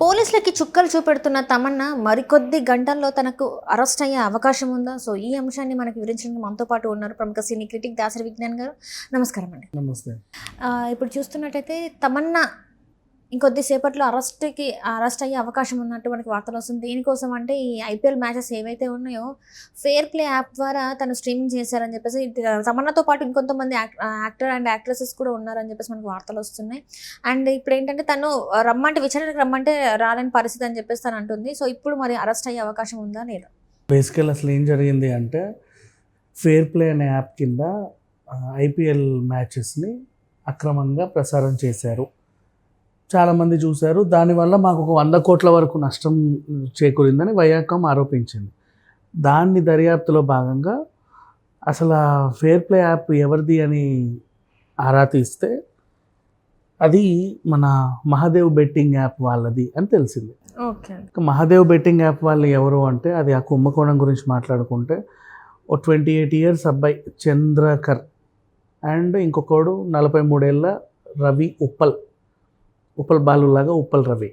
పోలీసులకి చుక్కలు చూపెడుతున్న తమన్నా మరికొద్ది గంటల్లో తనకు అరెస్ట్ అయ్యే అవకాశం ఉందా? సో ఈ అంశాన్ని మనకు వివరించడానికి మనతో పాటు ఉన్నారు ప్రముఖ సినీ క్రిటిక్ దాసరి విజ్ఞాన్ గారు. నమస్కారం అండి. నమస్తే. ఇప్పుడు చూస్తున్నట్టయితే తమన్నా ఇంకొద్దిసేపట్లో అరెస్ట్కి అరెస్ట్ అయ్యే అవకాశం ఉన్నట్టు మనకి వార్తలు వస్తుంది. దేనికోసం అంటే ఈ ఐపీఎల్ మ్యాచెస్ ఏవైతే ఉన్నాయో ఫేర్ ప్లే యాప్ ద్వారా తను స్ట్రీమింగ్ చేశారని చెప్పేసి తమన్నాతో పాటు ఇంకొంతమంది యాక్టర్ అండ్ యాక్ట్రెసెస్ కూడా ఉన్నారని చెప్పేసి మనకి వార్తలు వస్తున్నాయి. అండ్ ఇప్పుడు ఏంటంటే తను రమ్మంటే విచారణకు రమ్మంటే రాలేని పరిస్థితి అని చెప్పేసి తను అంటుంది. సో ఇప్పుడు మరి అరెస్ట్ అయ్యే అవకాశం ఉందా లేదా? బేసికల్ అసలు ఏం జరిగింది అంటే ఫేర్ ప్లే అనే యాప్ కింద ఐపీఎల్ మ్యాచెస్ని అక్రమంగా ప్రసారం చేశారు. చాలామంది చూశారు. దానివల్ల మాకు ఒక వంద కోట్ల వరకు నష్టం చేకూరిందని వైయాకం ఆరోపించింది. దాన్ని దర్యాప్తులో భాగంగా అసలు ఆ ఫేర్ ప్లే యాప్ ఎవరిది అని ఆరా తీస్తే అది మన మహాదేవ్ బెట్టింగ్ యాప్ వాళ్ళది అని తెలిసింది. ఓకే. మహాదేవ్ బెట్టింగ్ యాప్ వాళ్ళు ఎవరు అంటే అది ఆ కుంభకోణం గురించి మాట్లాడుకుంటే ఓ ట్వంటీ ఎయిట్ ఇయర్స్ అబ్బాయి చంద్రకర్ అండ్ ఇంకొకడు నలభై మూడేళ్ళ రవి ఉప్పల్. ఉప్పల్ బాలులాగా ఉప్పల రవి.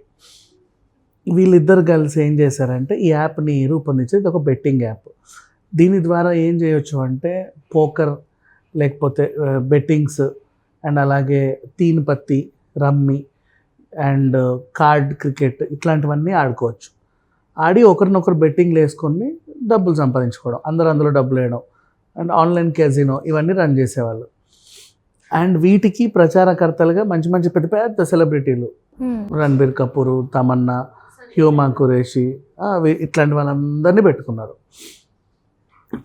వీళ్ళిద్దరు కలిసి ఏం చేశారంటే ఈ యాప్ని రూపొందించేది ఒక బెట్టింగ్ యాప్. దీని ద్వారా ఏం చేయొచ్చు అంటే పోకర్ లేకపోతే బెట్టింగ్స్ అండ్ అలాగే తీన్ పత్తి రమ్మి అండ్ కార్డ్ క్రికెట్ ఇట్లాంటివన్నీ ఆడుకోవచ్చు. ఆడి ఒకరినొకరు బెట్టింగ్లు వేసుకొని డబ్బులు సంపాదించుకోవడం అందరూ అందులో డబ్బులు వేయడం అండ్ ఆన్లైన్ క్యాజినో ఇవన్నీ రన్ చేసేవాళ్ళు. అండ్ వీటికి ప్రచారకర్తలుగా మంచి మంచి పెద్ద పెద్ద సెలబ్రిటీలు. రణబీర్ కపూర్ తమన్నా హ్యూమా కురేషి ఇట్లాంటి వాళ్ళందరినీ పెట్టుకున్నారు.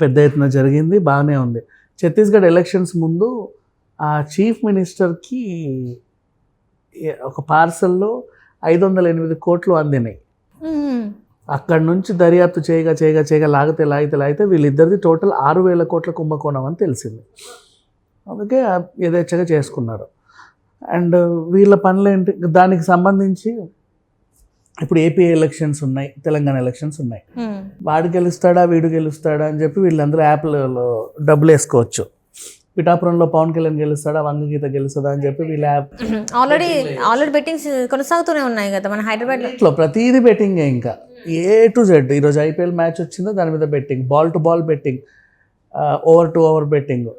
పెద్ద ఎత్తున జరిగింది బాగానే ఉంది. ఛత్తీస్గఢ్ ఎలక్షన్స్ ముందు ఆ చీఫ్ మినిస్టర్కి ఒక పార్సల్లో ఐదు వందల ఎనిమిది కోట్లు అందినాయి. అక్కడి నుంచి దర్యాప్తు చేయగా చేయగా చేయగా లాగితే లాగితే లాగితే వీళ్ళిద్దరిది టోటల్ ఆరు వేల కోట్ల కుంభకోణం అని తెలిసింది. అందుకే యథేచ్ఛగా చేసుకున్నారు. అండ్ వీళ్ళ పనులు ఏంటి దానికి సంబంధించి ఇప్పుడు ఏపీ ఎలక్షన్స్ ఉన్నాయి తెలంగాణ ఎలక్షన్స్ ఉన్నాయి. వాడు గెలుస్తాడా వీడు గెలుస్తాడా అని చెప్పి వీళ్ళందరూ యాప్లలో డబ్బులు వేసుకోవచ్చు పిఠాపురంలో పవన్ కళ్యాణ్ గెలుస్తాడా వంగగీత గెలుస్తుందా అని చెప్పి వీళ్ళ యాప్ ఆల్రెడీ ఆల్రెడీ బెట్టింగ్స్ కొనసాగుతూనే ఉన్నాయి కదా మన హైదరాబాద్లో ఇట్లా ప్రతిదీ బెట్టింగే ఇంకా. ఏ టు జెడ్ ఈరోజు ఐపీఎల్ మ్యాచ్ వచ్చిందో దాని మీద betting ball to ball betting over to over betting.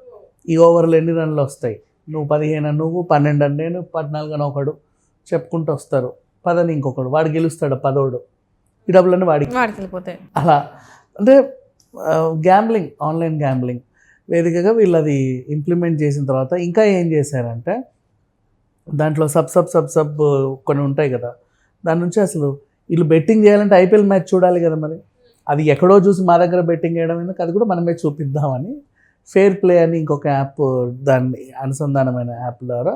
ఈ ఓవర్లు ఎన్ని రన్లు వస్తాయి? నువ్వు పదిహేను నువ్వు పన్నెండు? అని నేను పద్నాలుగు అని ఒకడు చెప్పుకుంటూ వస్తారు. పదని ఇంకొకడు. వాడు గెలుస్తాడు పదోడు. ఈ డబ్బులన్నీ వాడికి. వాడికి వెళ్ళిపోతాయి అలా. అంటే గ్యాంబ్లింగ్ ఆన్లైన్ గ్యాంబ్లింగ్ వేదికగా వీళ్ళు అది ఇంప్లిమెంట్ చేసిన తర్వాత ఇంకా ఏం చేశారంటే దాంట్లో సబ్ సబ్ సబ్ సబ్ కొన్ని ఉంటాయి కదా. దాని నుంచి అసలు వీళ్ళు బెట్టింగ్ చేయాలంటే ఐపీఎల్ మ్యాచ్ చూడాలి కదా మరి. అది ఎక్కడో చూసి మా దగ్గర బెట్టింగ్ చేయడం ఎందుకు? అది కూడా మనమే చూపిద్దామని ఫేర్ ప్లే అని ఇంకొక యాప్ దాన్ని అనుసంధానమైన యాప్ ద్వారా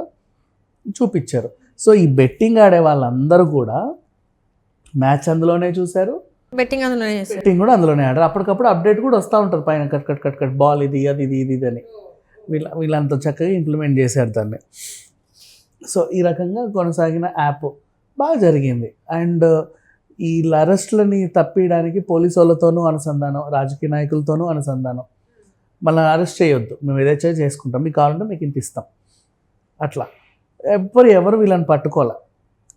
చూపించారు. సో ఈ బెట్టింగ్ ఆడే వాళ్ళందరూ కూడా మ్యాచ్ అందులోనే చూశారు. బెట్టింగ్ అందులోనే బెట్టింగ్ కూడా అందులోనే ఆడారు. అప్పటికప్పుడు అప్డేట్ కూడా వస్తూ ఉంటుంది పైన cut cut cut cut ball ఇది అది ఇది ఇది ఇది అని. వీళ్ళ వీళ్ళంత చక్కగా ఇంప్లిమెంట్ చేశారు దాన్ని. సో ఈ రకంగా కొనసాగిన యాప్ బాగా జరిగింది. అండ్ ఈ అరెస్టులని తప్పియడానికి పోలీసు వాళ్ళతోనూ అనుసంధానం రాజకీయ నాయకులతోనూ అనుసంధానం. మళ్ళీ అరెస్ట్ చేయొద్దు. మేము ఏదైతే చేసుకుంటాం. మీకు కావాలంటే మీకు ఇంత ఇస్తాం. అట్లా. ఎవ్వరు ఎవరు వీళ్ళని పట్టుకోలే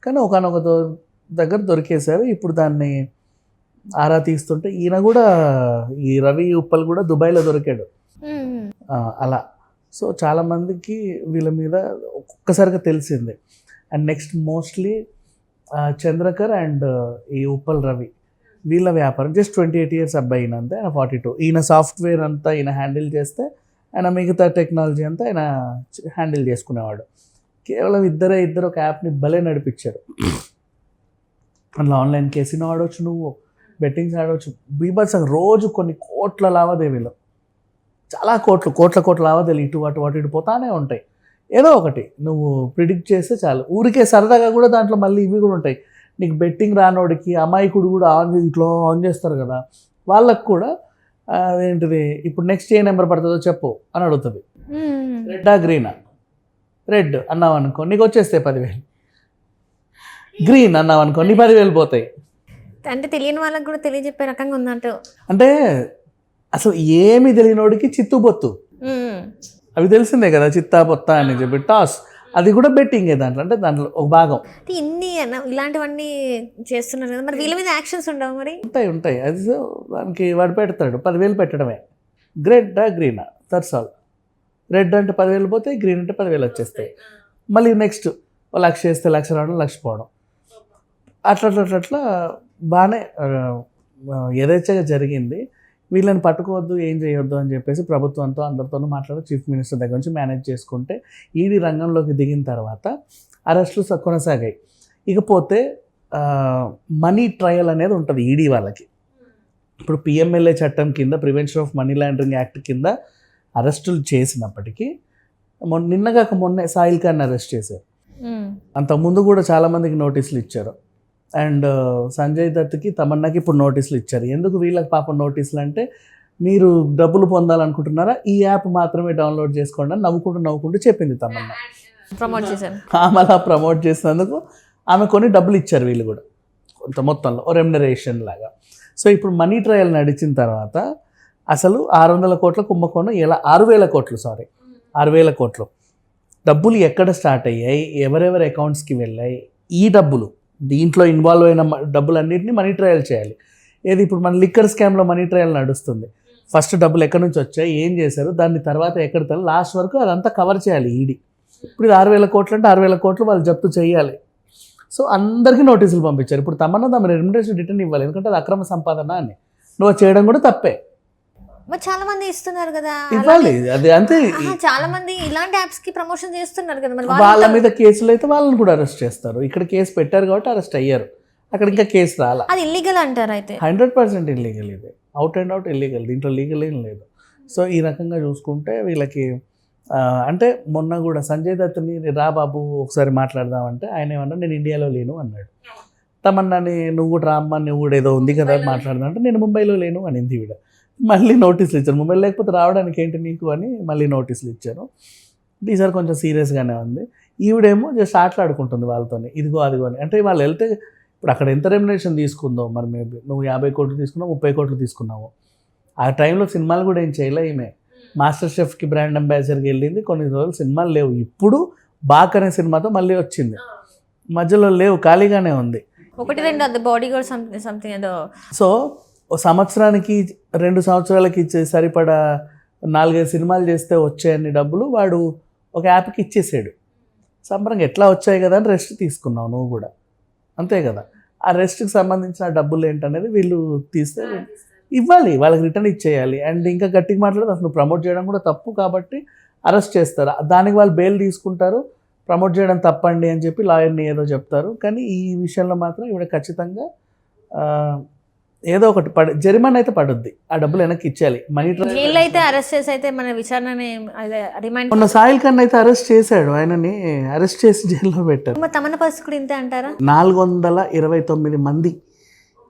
కానీ ఒకనొక దగ్గర దొరికేశారు. ఇప్పుడు దాన్ని ఆరా తీస్తుంటే ఈయన కూడా ఈ రవి ఉప్పల్ కూడా దుబాయ్లో దొరికాడు. అలా. సో చాలామందికి వీళ్ళ మీద ఒక్కసారిగా తెలిసింది. And next mostly Chandrakar and ఈ ఉప్పల్ రవి. వీళ్ళ వ్యాపారం. జస్ట్ ట్వంటీ ఎయిట్ ఇయర్స్ అబ్బాయి ఈయన అంతే ఆయన ఫార్టీ టూ ఈయన సాఫ్ట్వేర్ అంతా ఈయన హ్యాండిల్ చేస్తే ఆయన మిగతా టెక్నాలజీ అంతా ఆయన హ్యాండిల్ చేసుకునేవాడు. కేవలం ఇద్దరే ఇద్దరు ఒక యాప్ని భలే నడిపించారు. అందులో ఆన్లైన్ కేసినో ఆడవచ్చు నువ్వు బెట్టింగ్స్ ఆడవచ్చు బీభత్సంగా రోజు కొన్ని కోట్ల లావాదేవీలు. చాలా కోట్లు కోట్ల కోట్ల లావాదేవీలు ఇటు అటు అటు ఇటు పోతానే ఉంటాయి. ఏదో ఒకటి నువ్వు ప్రిడిక్ట్ చేస్తే చాలు. ఊరికే సరదాగా కూడా దాంట్లో మళ్ళీ ఇవి కూడా ఉంటాయి. నీకు బెట్టింగ్ రానోడికి అమాయకుడు కూడా ఆన్ ఇట్లా ఆన్ చేస్తారు కదా వాళ్ళకు కూడా అదేంటిది ఇప్పుడు నెక్స్ట్ ఏ నెంబర్ పడుతుందో చెప్పు అని అడుగుతుంది. రెడ్డా గ్రీనా రెడ్ అన్నావు అనుకో నీకు వచ్చేస్తాయి పదివేలు. గ్రీన్ అన్నావు అనుకో నీ పదివేలు పోతాయి. అంటే తెలియని వాళ్ళకి కూడా తెలియజెప్పే రకంగా ఉందంటూ. అంటే అసలు ఏమి తెలియనోడికి చిత్తు బొత్తు. అవి తెలిసిందే కదా చిత్తా పొత్త అని చెప్పి టాస్. అది కూడా బెట్టింగే దాంట్లో అంటే దాంట్లో ఒక భాగం. ఇన్ని ఇలాంటివన్నీ చేస్తున్నారు కదా మరి వీళ్ళ మీద యాక్షన్స్ ఉండవు మరి? ఉంటాయి ఉంటాయి. అది సో దానికి వాడు పెడతాడు పదివేలు పెట్టడమే. గ్రెడ్డా గ్రీనా దట్స్ ఆల్ రెడ్ అంటే పదివేలు పోతే గ్రీన్ అంటే పదివేలు వచ్చేస్తాయి. మళ్ళీ నెక్స్ట్ లక్ష వేస్తే లక్ష రావడం లక్ష పోవడం. అట్లా అట్లా అట్లా బాగానే యథేచ్ఛగా జరిగింది. వీళ్ళని పట్టుకోవద్దు ఏం చేయొద్దు అని చెప్పేసి ప్రభుత్వంతో అందరితోనూ మాట్లాడి చీఫ్ మినిస్టర్ దగ్గర నుంచి మేనేజ్ చేసుకుంటే ఈడీ రంగంలోకి దిగిన తర్వాత అరెస్టులు కొనసాగాయి. ఇకపోతే మనీ ట్రయల్ అనేది ఉంటుంది ఈడీ వాళ్ళకి. ఇప్పుడు పిఎంఎల్ఏ చట్టం కింద prevention of money laundering act కింద అరెస్టులు చేసినప్పటికీ మొన్న నిన్నగాక మొన్నే సాయిల్ ఖాన్ అరెస్ట్ చేశారు. అంతకుముందు కూడా చాలామందికి నోటీసులు ఇచ్చారు. అండ్ సంజయ్ దత్కి తమన్నాకి ఇప్పుడు నోటీసులు ఇచ్చారు. ఎందుకు వీళ్ళకి పాపం నోటీసులు అంటే మీరు డబ్బులు పొందాలనుకుంటున్నారా? ఈ యాప్ మాత్రమే డౌన్లోడ్ చేసుకోండి అని నవ్వుకుంటూ నవ్వుకుంటూ చెప్పింది తమన్నా. ప్రమోట్ చేశాను ఆమె అలా ప్రమోట్ చేసినందుకు ఆమె కొన్ని డబ్బులు ఇచ్చారు వీళ్ళు కూడా కొంత మొత్తంలో రెమ్యునరేషన్ లాగా. సో ఇప్పుడు మనీ ట్రయల్ నడిచిన తర్వాత అసలు ఆరు వందల కోట్ల కుంభకోణం ఎలా ఆరు వేల కోట్లు సారీ ఆరు వేల కోట్లు. డబ్బులు ఎక్కడ స్టార్ట్ అయ్యాయి? ఎవరెవరి అకౌంట్స్కి వెళ్ళాయి? ఈ డబ్బులు దీంట్లో ఇన్వాల్వ్ అయిన డబ్బులన్నింటినీ మనీ ట్రయల్ చేయాలి. ఏది ఇప్పుడు మన లిక్కర్ స్కామ్లో మనీ ట్రయల్ నడుస్తుంది. ఫస్ట్ డబ్బులు ఎక్కడి నుంచి వచ్చాయి ఏం చేశారు దాన్ని తర్వాత ఎక్కడ లాస్ట్ వరకు అదంతా కవర్ చేయాలి ఈడీ. ఇప్పుడు ఇది ఆరు వేల కోట్లు అంటే ఆరు వేల కోట్లు వాళ్ళు జప్తు చేయాలి. సో అందరికీ నోటీసులు పంపించారు. ఇప్పుడు తమన్నా తమ రెమ్యునరేషన్ రిటర్న్ ఇవ్వాలి. ఎందుకంటే అది అక్రమ సంపాదన అని. నువ్వు చేయడం కూడా తప్పే. మరి చాలా మంది ఇస్తున్నారు కదా. ఇవ్వాలి అది అంతే. చాలా మంది ఇలాంటి యాప్స్కి ప్రమోషన్ చేస్తున్నారు కదా. మరి వాళ్ళ మీద కేసులు అయితే వాళ్ళని కూడా అరెస్ట్ చేస్తారు. ఇక్కడ కేసు పెట్టారు కాబట్టి అరెస్ట్ అయ్యారు. అక్కడ ఇంకా కేసు రాలా. అది ఇల్లీగల్ అంటారు అయితే. హండ్రెడ్ పర్సెంట్ ఇల్లీగల్ ఇది. అవుట్ అండ్ అవుట్ ఇల్లీగల్ దీంట్లో లీగల్ ఏం లేదు. సో ఈ రకంగా చూసుకుంటే వీళ్ళకి అంటే మొన్న కూడా సంజయ్ దత్ని రా బాబు ఒకసారి మాట్లాడదామంటే ఆయన ఏమన్నా నేను ఇండియాలో లేను అన్నాడు. తమన్నాని నువ్వు కూడా రామ్మ నువ్వు కూడా ఏదో ఉంది కదా మాట్లాడదాం అంటే నేను ముంబైలో లేను అనింది ఈవిడ. మళ్ళీ నోటీసులు ఇచ్చారు. ముంబై లేకపోతే రావడానికి ఏంటి నీకు అని మళ్ళీ నోటీసులు ఇచ్చారు. ఈసారి కొంచెం సీరియస్గానే ఉంది. ఈవిడేమో జస్ట్ ఆటలాడుకుంటుంది వాళ్ళతోని. ఇదిగో అదిగో అని. అంటే వాళ్ళు వెళ్తే ఇప్పుడు అక్కడ ఎంత రెమ్యునేషన్ తీసుకుందో మరి మేబీ నువ్వు యాభై కోట్లు తీసుకున్నావు ముప్పై కోట్లు తీసుకున్నావు. ఆ టైంలో సినిమాలు కూడా ఏం చేయలే ఈమె. మాస్టర్ షెఫ్కి బ్రాండ్ అంబాసిడర్కి వెళ్ళింది. కొన్ని రోజులు సినిమాలు లేవు. ఇప్పుడు బాక్ అనే సినిమాతో మళ్ళీ వచ్చింది. మధ్యలో లేవు ఖాళీగానే ఉంది. ఒకటి రెండు బాడీ గార్డ్ సంథింగ్ సంథింగ్ ఏదో సో ఓ సంవత్సరానికి రెండు సంవత్సరాలకి ఇచ్చే సరిపడా నాలుగైదు సినిమాలు చేస్తే వచ్చాయన్ని డబ్బులు వాడు ఒక యాప్కి ఇచ్చేసాడు. సంబరంగా ఎట్లా వచ్చాయి కదా అని రెస్ట్ తీసుకున్నావు నువ్వు కూడా. అంతే కదా. ఆ రెస్ట్కి సంబంధించిన డబ్బులు ఏంటనేది వీళ్ళు తీస్తే ఇవ్వాలి వాళ్ళకి రిటర్న్ ఇచ్చేయాలి. అండ్ ఇంకా గట్టిగా మాట్లాడితే అసలు ప్రమోట్ చేయడం కూడా తప్పు కాబట్టి అరెస్ట్ చేస్తారు. దానికి వాళ్ళు బెయిల్ తీసుకుంటారు ప్రమోట్ చేయడం తప్పండి అని చెప్పి లాయర్ని ఏదో చెప్తారు. కానీ ఈ విషయంలో మాత్రం ఇవిడ ఖచ్చితంగా ఏదో ఒకటి పడ జరిమానా అయితే పడుద్ది. ఆ డబ్బులు వెనక్కి ఇచ్చేయాలి. మనీ అయితే అరెస్ట్ చేసి అయితే మన రిమైండ్ మొన్న సాయిల్ ఖన్నా అయితే అరెస్ట్ చేశాడు. ఆయనని అరెస్ట్ చేసి జైల్లో పెట్టారు. తమన్న పరిస్థితి ఇంతే అంటారా? నాలుగు వందల ఇరవై తొమ్మిది మంది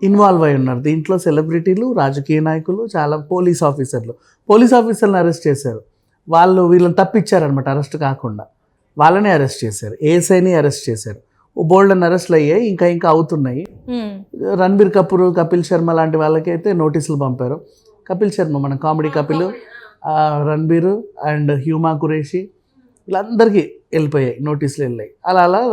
ఇన్వాల్వ్ అయి ఉన్నారు. దీంట్లో సెలబ్రిటీలు రాజకీయ నాయకులు చాలా పోలీస్ ఆఫీసర్లు. పోలీస్ ఆఫీసర్లను అరెస్ట్ చేశారు. వాళ్ళు వీళ్ళని తప్పించారనమాట అరెస్ట్ కాకుండా. వాళ్ళనే అరెస్ట్ చేశారు. ఏఎస్ఐని అరెస్ట్ చేశారు. బోల్డెన్ అరెస్ట్లు అయ్యాయి ఇంకా ఇంకా అవుతున్నాయి. రణబీర్ కపూర్ కపిల్ శర్మ లాంటి వాళ్ళకైతే నోటీసులు పంపారు. కపిల్ శర్మ మన కామెడీ కపిల్ రణబీర్ అండ్ హ్యూమా కురేషి వీళ్ళందరికీ వెళ్ళిపోయాయి నోటీసులు వెళ్ళాయి. అలా అలా